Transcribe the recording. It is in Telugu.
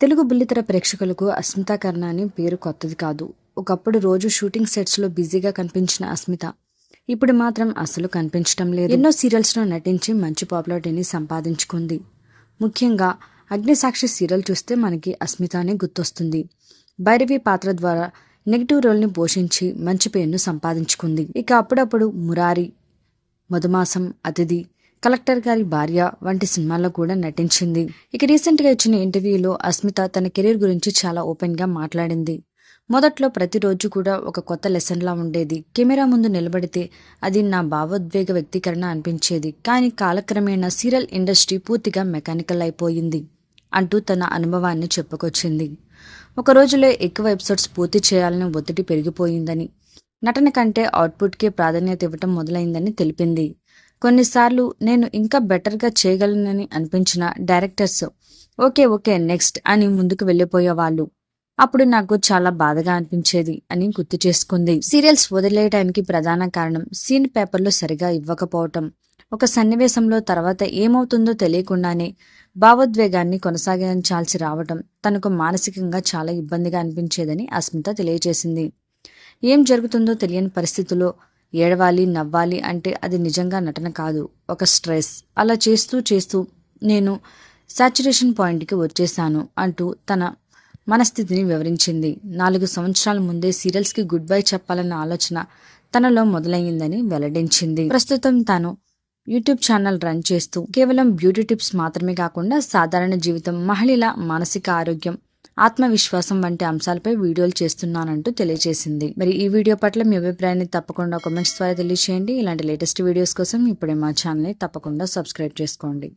తెలుగు బుల్లితెర ప్రేక్షకులకు అస్మిత కర్ణ అని పేరు కొత్తది కాదు. ఒకప్పుడు రోజు షూటింగ్ సెట్స్లో బిజీగా కనిపించిన అస్మిత. ఇప్పుడు మాత్రం అసలు కనిపించడం లేదు. ఎన్నో సీరియల్స్లో నటించి మంచి పాపులారిటీని సంపాదించుకుంది. ముఖ్యంగా అగ్నిసాక్షి సీరియల్ చూస్తే మనకి అస్మితనే గుర్తొస్తుంది. భైరవి పాత్ర ద్వారా నెగిటివ్ రోల్ని పోషించి మంచి పేరును సంపాదించుకుంది. ఇక అప్పుడప్పుడు మురారి మధుమాసం అతిథి కలెక్టర్ గారి భార్య వంటి సినిమాల్లో కూడా నటించింది. ఇక రీసెంట్గా ఇచ్చిన ఇంటర్వ్యూలో అస్మిత తన కెరీర్ గురించి చాలా ఓపెన్గా మాట్లాడింది. మొదట్లో ప్రతిరోజు కూడా ఒక కొత్త లెసన్లా ఉండేది. కెమెరా ముందు నిలబడితే అది నా భావోద్వేగ వ్యక్తీకరణ అనిపించేది. కానీ కాలక్రమేణా సీరియల్ ఇండస్ట్రీ పూర్తిగా మెకానికల్ అయిపోయింది అంటూ తన అనుభవాన్ని చెప్పుకొచ్చింది. ఒక రోజులో ఎక్కువ ఎపిసోడ్స్ పూర్తి చేయాలని ఒత్తిడి పెరిగిపోయిందని నటన కంటే అవుట్పుట్కే ప్రాధాన్యత ఇవ్వటం మొదలైందని తెలిపింది. కొన్నిసార్లు నేను ఇంకా బెటర్గా చేయగలనని అనిపించిన డైరెక్టర్స్ ఓకే ఓకే నెక్స్ట్ అని ముందుకు వెళ్ళిపోయేవాళ్ళు. అప్పుడు నాకు చాలా బాధగా అనిపించేది అని గుర్తు చేసుకుంది. సీరియల్స్ వదిలేయడానికి ప్రధాన కారణం సీన్ పేపర్లు సరిగా ఇవ్వకపోవటం. ఒక సన్నివేశంలో తర్వాత ఏమవుతుందో తెలియకుండానే భావోద్వేగాన్ని కొనసాగించాల్సి రావటం తనకు మానసికంగా చాలా ఇబ్బందిగా అనిపించేదని అస్మిత తెలియజేసింది. ఏం జరుగుతుందో తెలియని పరిస్థితుల్లో ఏడవాలి నవ్వాలి అంటే అది నిజంగా నటన కాదు. ఒక స్ట్రెస్. అలా చేస్తూ చేస్తూ నేను సాచురేషన్ పాయింట్కి వచ్చేసాను అంటూ తన మనస్థితిని వివరించింది. నాలుగు సంవత్సరాల ముందే సీరియల్స్కి గుడ్ బై చెప్పాలన్న ఆలోచన తనలో మొదలయ్యిందని వెల్లడించింది. ప్రస్తుతం తాను యూట్యూబ్ ఛానల్ రన్ చేస్తూ కేవలం బ్యూటీ టిప్స్ మాత్రమే కాకుండా సాధారణ జీవితం మహిళల మానసిక ఆరోగ్యం ఆత్మవిశ్వాసం వంటి అంశాలపై వీడియోలు చేస్తున్నానంటూ తెలియజేసింది. మరి ఈ వీడియో పట్ల మీ అభిప్రాయాన్ని తప్పకుండా కామెంట్స్ ద్వారా తెలియజేయండి ఇలాంటి లేటెస్ట్ వీడియోస్ కోసం ఇప్పుడే మా ఛానల్ని తప్పకుండా సబ్స్క్రైబ్ చేసుకోండి.